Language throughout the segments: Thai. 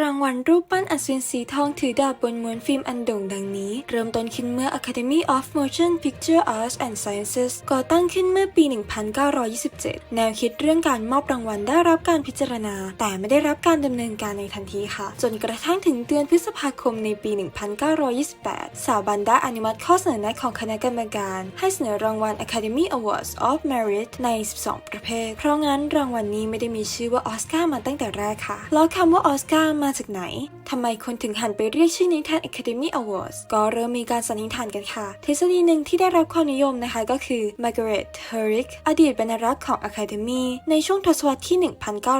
รางวัลรูปปั้นอัศวินสีทองถือดาบบนม้วนฟิล์มอันโด่งดังนี้ เริ่มต้นขึ้นเมื่อ Academy of Motion Picture Arts and Sciences ก่อตั้งขึ้นเมื่อปี 1927 แนวคิดเรื่องการมอบรางวัลได้รับการพิจารณา แต่ไม่ได้รับการดำเนินการในทันทีค่ะ จนกระทั่งถึงเดือนพฤษภาคมในปี 1928 สาวบันได้อนุมัติข้อเสนอแนะของคณะกรรมการ ให้เสนอรางวัล Academy Awards of Merit ใน 12 ประเภท เพราะงั้นรางวัลนี้ไม่ได้มีชื่อว่าออสการ์มาตั้งแต่แรกค่ะแล้วคำว่าออสการ์มาจากไหน ทำไมคนถึงหันไปเรียกชื่อนี้แทน Academy Awards ก็เริ่มมีการสันนิษฐานกันค่ะ ทฤษฎีหนึ่งที่ได้รับความนิยมนะคะก็คือ Margaret Herrick อดีตบรรณารักษ์ของ Academy ในช่วงทศวรรษที่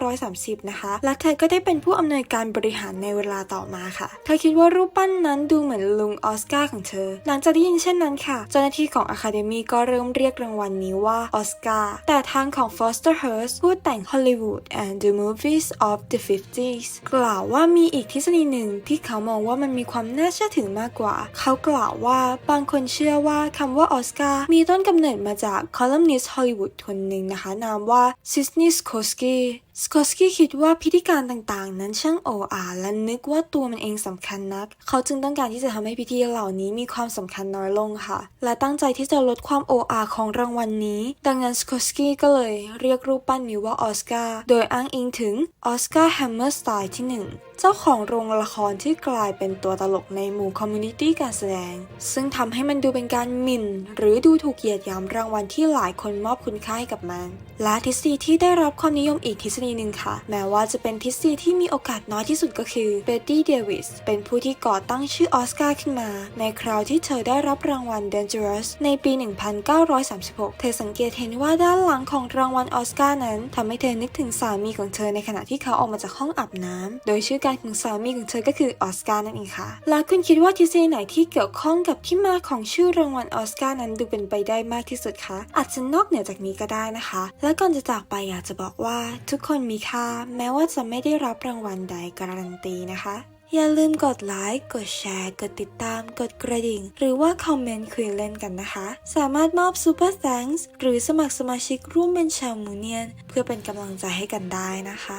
1930 นะคะ และเธอก็ได้เป็นผู้อำนวยการบริหารในเวลาต่อมาค่ะ เธอคิดว่ารูปปั้นนั้นดูเหมือนลุงออสการ์ของเธอ หลังจากได้ยินเช่นนั้นค่ะ เจ้าหน้าที่ของ Academy ก็เริ่มเรียกรางวัลนี้ว่าออสการ์ แต่ทางของ Foster Hearst ผู้แต่ง Hollywood and the Movies of the 50s กล่าวว่ามีอีกทฤษฎีหนึ่งที่เขามองว่ามันมีความน่าเชื่อถือมากกว่า เขากล่าวว่าบางคนเชื่อว่าคำว่าออสการ์มีต้นกำเนิดมาจากคอลัมนิสต์ฮอลลีวูดคนหนึ่งนะคะ นามว่าซิสนิสโคสกีสโคสกี้คิดว่าพิธีการต่างๆ นั้นช่างโอ้อาและนึกว่าตัวมันเองสำคัญนัก เขาจึงต้องการที่จะทำให้พิธีเหล่านี้มีความสำคัญน้อยลงค่ะ และตั้งใจที่จะลดความโอ้อาของรางวัลนนี้ ดังนั้นสโคสกี้ก็เลยเรียกรูปปั้นนี้ว่าออสการ์โดยอ้างอิงถึงออสการ์แฮมเมอร์สไตล์ที่หนึ่งเจ้าของโรงละครที่กลายเป็นตัวตลกในหมู่คอมมูนิตี้การแสดง ซึ่งทำให้มันดูเป็นการหมิ่น หรือดูถูกเหยียดหยามรางวัลที่หลายคนมอบคุณค่าให้กับมัน และทฤษฎีที่ได้รับความนิยมอีกทฤษฎีหนึ่งค่ะ แม้ว่าจะเป็นทฤษฎีที่มีโอกาสน้อยที่สุดก็คือเบตตี้เดวิสเป็นผู้ที่ก่อตั้งชื่อออสการ์ขึ้นมา ในคราวที่เธอได้รับรางวัล Dangerous ในปี 1936 เธอสังเกตเห็นว่าด้านหลังของรางวัลออสการ์นั้นทำให้เธอนึกถึงสามีของเธอในขณะที่เขาออกมาจากห้องอาบน้ำโดยชื่อการของสามีของเธอก็คือออสการ์นั่นเองค่ะ และคุณคิดว่าทฤษฎีไหนที่เกี่ยวข้องกับที่มาของชื่อรางวัลออสการ์นั้นดูเป็นไปได้มากที่สุดคะอาจจะนอกเหนือจากนี้ก็ได้นะคะ และก่อนจะจากไปอยากจะบอกว่าทุกคนคนมีค่าแม้ว่าจะไม่ได้รับรางวัลใดการันตีนะคะ อย่าลืมกดไลค์ กดแชร์ กดติดตาม กดกระดิ่ง หรือว่าคอมเมนต์คุยเล่นกันนะคะ สามารถมอบซูเปอร์แ a ง k s หรือสมัครสมาชิกร่วมเป็นชาวมูเนียน เพื่อเป็นกำลังใจให้กันได้นะคะ